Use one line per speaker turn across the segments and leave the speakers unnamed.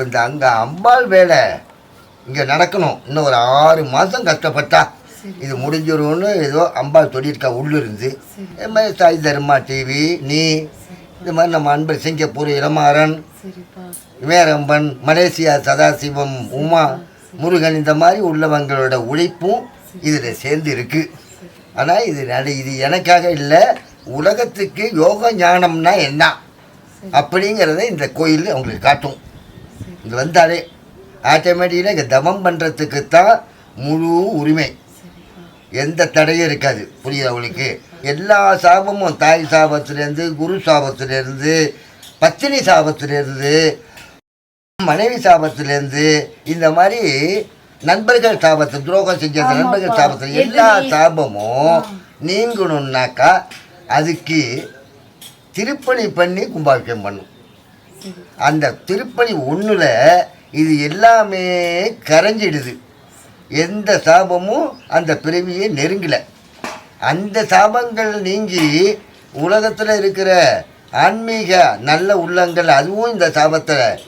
இப்போ இந்த அங்கே அம்பாள் வேலை. இங்கே நடக்கணும். இன்னும் ஒரு ஆறு மாதம் கஷ்டப்பட்டா இது முடிஞ்சிரும்னு ஏதோ அம்பாள் சொல்லியிருக்கா உள்ளிருந்து. இது மாதிரி சாய் தர்மா டிவி நீ இது மாதிரி நம்ம அன்பர் சிங்கப்பூர் இளமாறன் இமயரம்பன் மலேசியா சதாசிவம் உமா முருகன் இந்த மாதிரி உள்ளவங்களோட உழைப்பும் இதில் சேர்ந்து இருக்கு. ஆனால் இது நட இது எனக்காக இல்லை உலகத்துக்கு யோக ஞானம்னா என்ன? அப்படிங்கிறத இந்த கோயில் அவங்களுக்கு காட்டும். இது வந்தாலே ஆட்டோமேட்டிக்காக இங்கே தவம் பண்ணுறதுக்கு தான் முழு உரிமை. எந்த தடையும் இருக்காது. புரியுது அவளுக்கு எல்லா சாபமும் தாய் சாபத்திலேருந்து குரு சாபத்திலேருந்து பத்தினி சாபத்திலேருந்து மனைவி சாபத்திலேருந்து இந்த மாதிரி நண்பர்கள் சாபத்து துரோகம் செஞ்ச நண்பர்கள் சாபத்தில் எல்லா சாபமும் நீங்கணும்னாக்கா அதுக்கு திருப்பணி பண்ணி கும்பாபிஷேகம் பண்ணும். அந்த திருப்பணி ஒன்றில் இது எல்லாமே கரைஞ்சிடுது. எந்த சாபமும் அந்த பிறவியை நெருங்கலை. அந்த சாபங்கள் நீங்கி உலகத்தில் இருக்கிற ஆன்மீக நல்ல உள்ளங்கள் அதுவும் இந்த சாபத்தில்.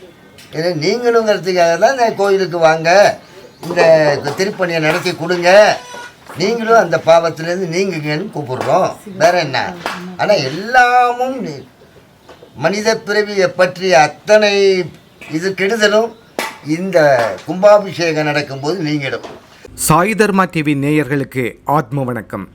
ஏன்னா நீங்களுங்கிறதுக்காக தான் இந்த கோயிலுக்கு வாங்க இந்த திருப்பணியை நடத்தி கொடுங்க. நீங்களும் அந்த பாவத்திலேருந்து நீங்குங்கன்னு கூப்பிடுறோம். வேற என்ன? ஆனால் எல்லாமும் நீ- மனித பிறவியை பற்றிய அத்தனை இது கெடுதலும் இந்த கும்பாபிஷேகம் நடக்கும்போது நீங்கிடும்.
சாய் தர்மா டிவி நேயர்களுக்கு ஆத்ம வணக்கம்.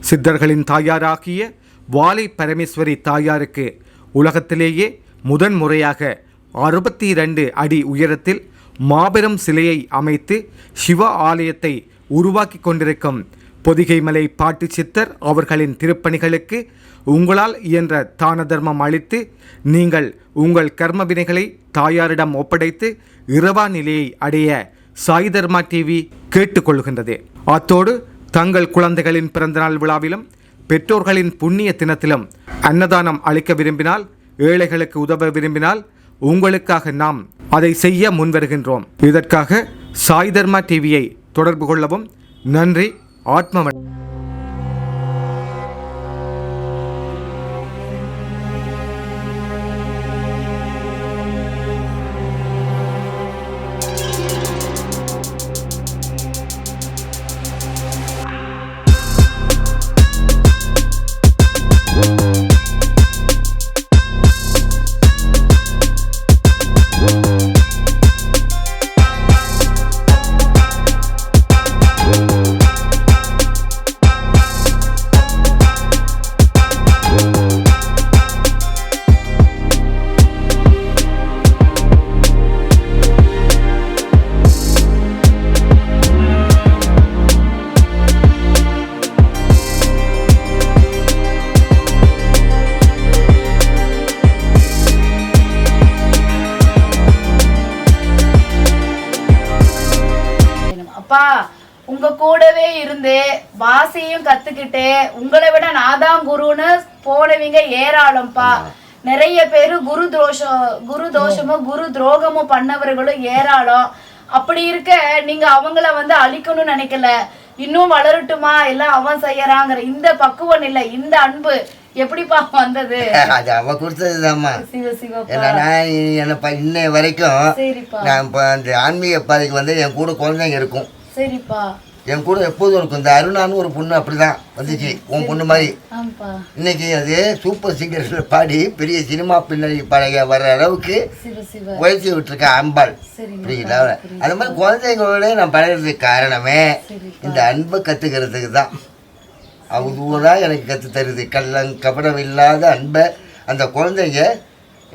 சித்தர்களின் தாயாராகிய வாலை பரமேஸ்வரி தாயாருக்கு உலகத்திலேயே முதன் முறையாக அறுபத்தி இரண்டு அடி உயரத்தில் மாபெரும் சிலையை அமைத்து சிவ ஆலயத்தை உருவாக்கி கொண்டிருக்கும் பொதிகைமலை பாட்டு சித்தர் அவர்களின் திருப்பணிகளுக்கு உங்களால் இயன்ற தான தர்மம் அளித்து நீங்கள் உங்கள் கர்ம வினைகளை தாயாரிடம் ஒப்படைத்து இரவா நிலையை அடைய சாய் தர்மா டிவி கேட்டுக்கொள்கின்றது. அத்தோடு தங்கள் குழந்தைகளின் பிறந்தநாள் விழாவிலும் பெற்றோர்களின் புண்ணிய தினத்திலும் அன்னதானம் அளிக்க விரும்பினால் ஏழைகளுக்கு உதவ விரும்பினால் உங்களுக்காக நாம் அதை செய்ய முன்வருகின்றோம். இதற்காக சாய் தர்மா டிவியை தொடர்பு கொள்ளவும் நன்றி. ஆத்ம
உங்க கூடவே இருந்து வாசியும் கத்துக்கிட்டு உங்களை விட நான் தான் குருன்னு போனவங்க ஏராளம்ப்பா. நிறைய பேரு குரு தோஷம் குரு தோஷமும் குரு துரோகமும் பண்ணவர்களும் ஏராளம். அப்படி இருக்க நீங்க அவங்கள வந்து அழிக்கணும்னு நினைக்கல. இன்னும் வளரட்டுமா? எல்லாம் அவன் செய்யறாங்கிற இந்த பக்குவம் இல்ல. இந்த அன்பு எப்படிப்பா வந்தது?
அது அவ கொடுத்ததுதாம்மா. நான் இன்னை வரைக்கும் நான் இப்போ அந்த ஆன்மீக பாதைக்கு வந்து என் கூட குழந்தைங்க இருக்கும்.
சரிப்பா.
என் கூட எப்போதும் இருக்கும். இந்த அருணான்னு ஒரு பொண்ணு அப்படிதான் வந்துச்சு. உன் பொண்ணு மாதிரி. இன்னைக்கு அது சூப்பர் சிங்கர்ஸில் பாடி பெரிய சினிமா பின்னணி பழைய வர அளவுக்கு உயர்த்தி விட்டுருக்க அம்பாள் புரியுங்களா அது மாதிரி குழந்தைங்களோட நான் பழகிறதுக்கு காரணமே இந்த அன்பை கற்றுக்கிறதுக்கு தான். தான் எனக்கு கற்று தருது. கள்ளம் கபடம் இல்லாத அன்பை அந்த குழந்தைங்க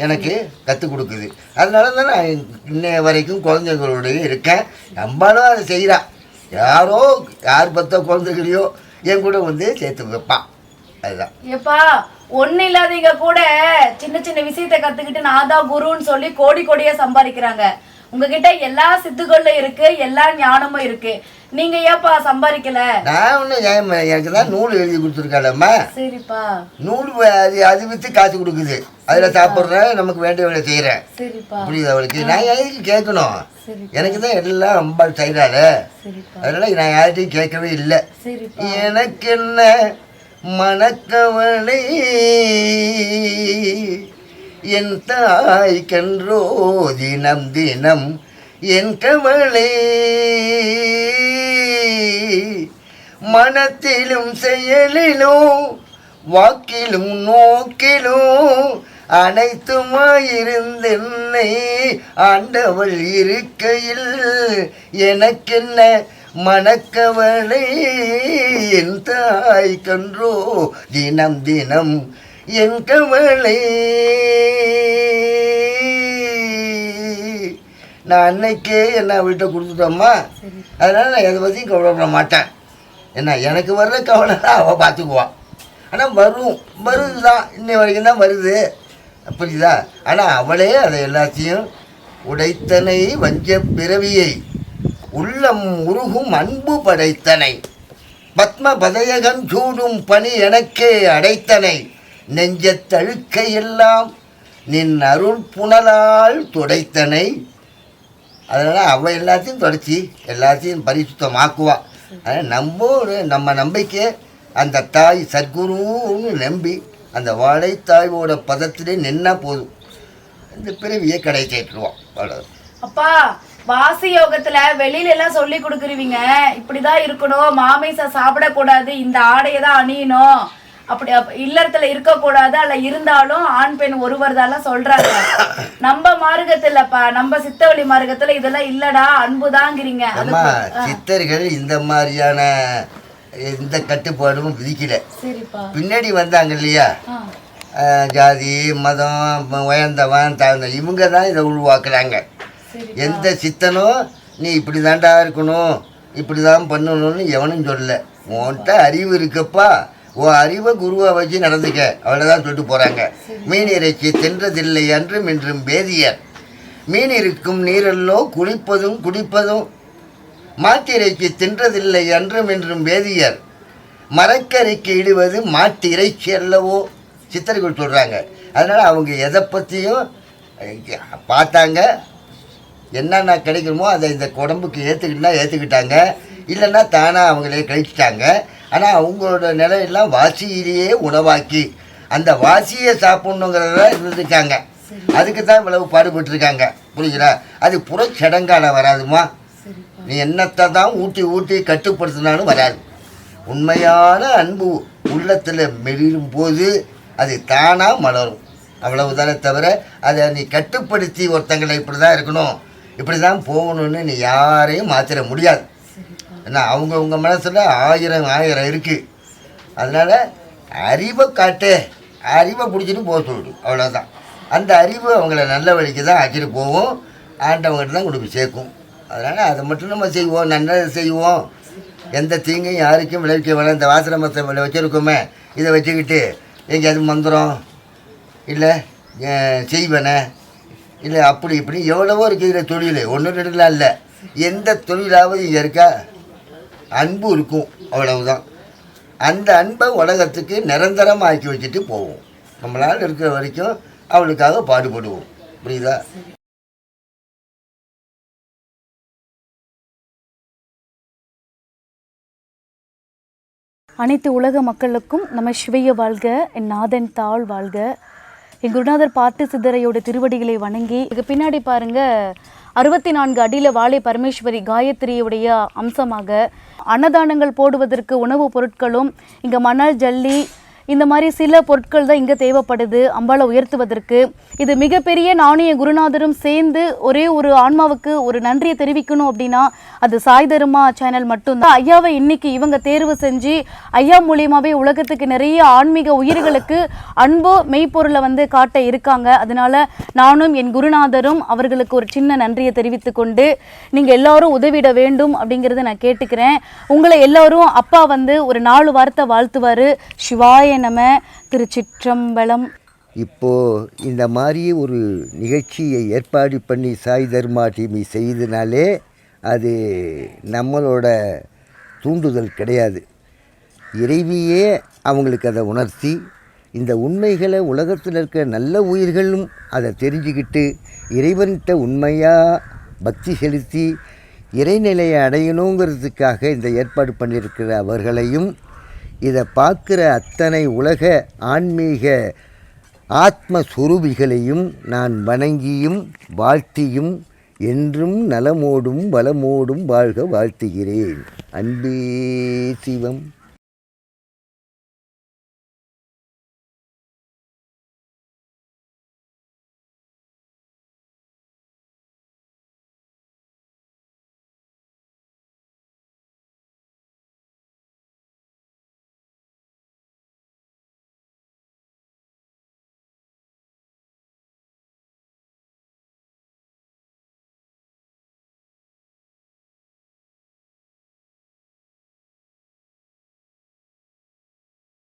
எனக்கு கற்றுக் கொடுக்குது. அதனால தான் நான் இன்னைய வரைக்கும் குழந்தைங்களோடய இருக்கேன். அம்பாலும் அதை செய்கிறா யாரோ யார் பத்த குழந்தைகளையோ என் கூட வந்து சேர்த்து வைப்பான் அதுதான்.
ஏப்பா ஒண்ணு இல்லாதவங்க கூட. சின்ன சின்ன விஷயத்தை கத்துக்கிட்டு நான் தான் குருன்னு சொல்லி கோடி கோடியா சம்பாதிக்கிறாங்க. உங்ககிட்ட எல்லா சித்துகளும் இருக்கு எல்லா ஞானமும் இருக்கு. நீங்க ஏப்பா சம்பாதிக்கல?
நான் ஒன்றும் எனக்கு தான் நூல் எழுதி கொடுத்துருக்காளம்மா.
சரிப்பா.
நூல் அது அது விற்று காசு கொடுக்குது. அதில் சாப்பிட்றேன் நமக்கு வேண்டிய வேலை செய்கிறேன்
சரிப்பா.
புரியுது அவளுக்கு? நான் எதுக்கு கேட்கணும். எனக்கு தான் எல்லாம் அம்பாள் செய்கிறாள் அதனால நான் யார்கிட்டையும் கேட்கவே இல்லை. எனக்கு என்ன மனக்கவலை? என் தாய் கன்றோ தினம் தினம் என் கவலை மனத்திலும் செயலிலும் வாக்கிலும் நோக்கிலும் அனைத்துமாயிருந்தென்னை ஆண்டவள் இருக்கையில் எனக்கென்ன மனக்கவலை என் தாய் கன்றோ தினம் தினம் என் கவலை. நான் அன்னைக்கே என்ன அவள்கிட்ட கொடுத்துட்டோம்மா? அதனால் நான் எதை பற்றியும் கவலைப்பட மாட்டேன். என்ன எனக்கு வர்ற கவலை தான் அவள் பார்த்துக்குவான் ஆனால் வரும். வருது தான் இன்னை வரைக்கும் தான் வருது. புரியுதா? ஆனால் அவளே அதை எல்லாத்தையும் உடைத்தனை வஞ்ச பிறவியை உள்ளம் உருகும் அன்பு படைத்தனை பத்ம பதயகன் சூடும் பணி எனக்கே அடைத்தனை. நெஞ்சத்தழுக்கையெல்லாம் நின் அருள் புனலால் துடைத்தனை. அதனால் அவள் எல்லாத்தையும் தொடச்சி எல்லாத்தையும் பரிசுத்தமாக்குவா. அதனால் நம்ம ஒரு நம்ம நம்பிக்கை அந்த தாய் சத்குருன்னு நம்பி அந்த வாழை தாயோட பதத்திலே நின்னா போதும். இந்த பிறவியை கடை சேர்த்துருவான் அவ்வளோ
அப்பா வாசி யோகத்துல வெளியில எல்லாம் சொல்லி கொடுக்குறீங்க. இப்படிதான் இருக்கணும். மாமிச சாப்பிடக்கூடாது. இந்த ஆடையை தான் அணியணும். அப்படி அப்ப இல்லறத்துல இருக்கக்கூடாது அல்ல இருந்தாலும் ஆண் பெண் ஒருவர் தான் சொல்றாங்க. நம்ம மார்க்கத்துலப்பா நம்ம சித்தவழி மார்க்கத்துல இதெல்லாம் இல்லடா அன்புதாங்கிறீங்க.
சித்தர்கள் இந்த மாதிரியான எந்த கட்டுப்பாடும் விதிக்கல. பின்னாடி வந்தாங்க இல்லையா? ஜாதி மதம் உயர்ந்தவன் தாழ்ந்த இவங்க தான் இதை உருவாக்குறாங்க. எந்த சித்தனும் நீ இப்படி தாண்டா இருக்கணும் இப்படி தான் பண்ணணும்னு எவனும் சொல்லல. உன்கிட்ட அறிவு இருக்கப்பா. உன் அறிவை குருவை வச்சு நடந்துக்க. அவ்வளோதான் சொல்லிட்டு போகிறாங்க மீன் இறைச்சி தின்றதில்லை அன்றும் இன்றும் வேதியர் மீன் இருக்கும் நீரெல்லோ குளிப்பதும் குடிப்பதும் மாட்டிறைச்சி தின்றதில்லை அன்றும் இன்றும் வேதியர் மரக்கறிக்கு இடுவது மாட்டு இறைச்சி அல்லவோ? சித்தர்கள் சொல்கிறாங்க அதனால் அவங்க எதை பற்றியும் பார்த்தாங்க. என்னென்ன கிடைக்கணுமோ அதை இந்த உடம்புக்கு ஏற்றுக்கிட்டா ஏற்றுக்கிட்டாங்க இல்லைன்னா தானாக அவங்களே கழிச்சிட்டாங்க. ஆனால் அவங்களோட நிலையெல்லாம் வாசியிலேயே உணவாக்கி அந்த வாசியை சாப்பிட்ணுங்கிறத இருந்திருக்காங்க. அதுக்கு தான் இவ்வளவு பாடுபட்டிருக்காங்க. புரியுதா? அது புறச்சடங்கால வராதுமா? நீ என்னத்தை தான் ஊட்டி ஊட்டி கட்டுப்படுத்தினாலும் வராது. உண்மையான அன்பு உள்ளத்தில் மெளிரும் போது அது தானாக மலரும். அவ்வளவுதானே தவிர அதை நீ கட்டுப்படுத்தி ஒருத்தங்களை இப்படி தான் இருக்கணும். இப்படி தான் போகணும்னு நீ யாரையும் மாற்றிட முடியாது. ஏன்னா அவங்கவுங்க மனசில் ஆயிரம் ஆயிரம் இருக்குது அதனால் அறிவை காட்டு. அறிவை பிடிச்சின்னு போக சொல்லிடும் அவ்வளோதான் அந்த அறிவு அவங்கள நல்ல வழிக்கு தான் ஆக்கிட்டு போவோம் ஆண்டவங்கிட்ட தான் கொண்டு போய் சேர்க்கும். அதனால் அதை மட்டும் நம்ம செய்வோம். நல்லது செய்வோம். எந்த தீங்கையும் யாருக்கும் விளைவிக்க வேணாம். இந்த வாசனமத்தை வச்சுருக்கோமே இதை வச்சுக்கிட்டு எங்கேயாவது மந்திரம் இல்லை செய்வேனே. இல்லை அப்படி இப்படி எவ்வளவோ இருக்குது. இதில் தொழில். ஒன்று ரெண்டுலாம் இல்லை. எந்த தொழிலாவது இங்கே இருக்கா? அன்பு இருக்கும் அவ்வளவுதான். அந்த அன்பை உலகத்துக்கு நிரந்தரமாக ஆக்கி வச்சுட்டு போவோம். நம்மளால் இருக்கிற வரைக்கும் அவளுக்காக பாடுபடுவோம். புரியுதா?
அனைத்து உலக மக்களுக்கும் நம்ம சிவைய வாழ்க என் நாதன் தாழ் வாழ்க. என் குருநாதர் பாட்டு சித்தரையோட திருவடிகளை வணங்கி இதுக்கு பின்னாடி பாருங்க அறுபத்தி நான்கு அடியில் வாழை பரமேஸ்வரி காயத்ரியுடைய அம்சமாக அன்னதானங்கள் போடுவதற்கு உணவுப் பொருட்களும் இங்கே மணல் ஜல்லி இந்த மாதிரி சில பொருட்கள் தான் இங்கே தேவைப்படுது அம்பாலை உயர்த்துவதற்கு. இது மிகப்பெரிய நாணய குருநாதரும் சேர்ந்து ஒரே ஒரு ஆன்மாவுக்கு ஒரு நன்றியை தெரிவிக்கணும் அப்படின்னா அது சாய் தருமா சேனல் மட்டும்தான் ஐயாவை இன்னைக்கு இவங்க தேர்வு செஞ்சு ஐயா மூலியமாகவே உலகத்துக்கு நிறைய ஆன்மீக உயிர்களுக்கு அன்போ மெய்ப்பொருளை வந்து காட்ட இருக்காங்க. அதனால நானும் என் குருநாதரும் அவர்களுக்கு ஒரு சின்ன நன்றியை தெரிவித்துக் கொண்டு நீங்கள் எல்லாரும் உதவிட வேண்டும் அப்படிங்கிறத நான் கேட்டுக்கிறேன். உங்களை எல்லாரும் அப்பா வந்து ஒரு நாலு வார்த்தை வாழ்த்துவார். சிவாய நம திருச்சிற்றம்பலம்.
இப்போது இந்த மாதிரி ஒரு நிகழ்ச்சியை ஏற்பாடு பண்ணி சாய் தர்மா டிவி செய்தனாலே அது நம்மளோட தூண்டுதல் கிடையாது. இறைவியே அவங்களுக்கு அதை உணர்த்தி இந்த உண்மைகளை உலகத்தில் இருக்க நல்ல உயிர்களும் அதை தெரிஞ்சுக்கிட்டு இறைவன்கிட்ட உண்மையாக பக்தி செலுத்தி இறைநிலையை அடையணுங்கிறதுக்காக இந்த ஏற்பாடு பண்ணியிருக்கிற அவர்களையும் இதை பார்க்குற அத்தனை உலக ஆன்மீக ஆத்மஸ்வரூபிகளையும் நான் வணங்கியும் வாழ்த்தியும் என்றும் நலமோடும் வளமோடும் வாழ்க வாழ்த்துகிறேன். அன்பே சிவம்.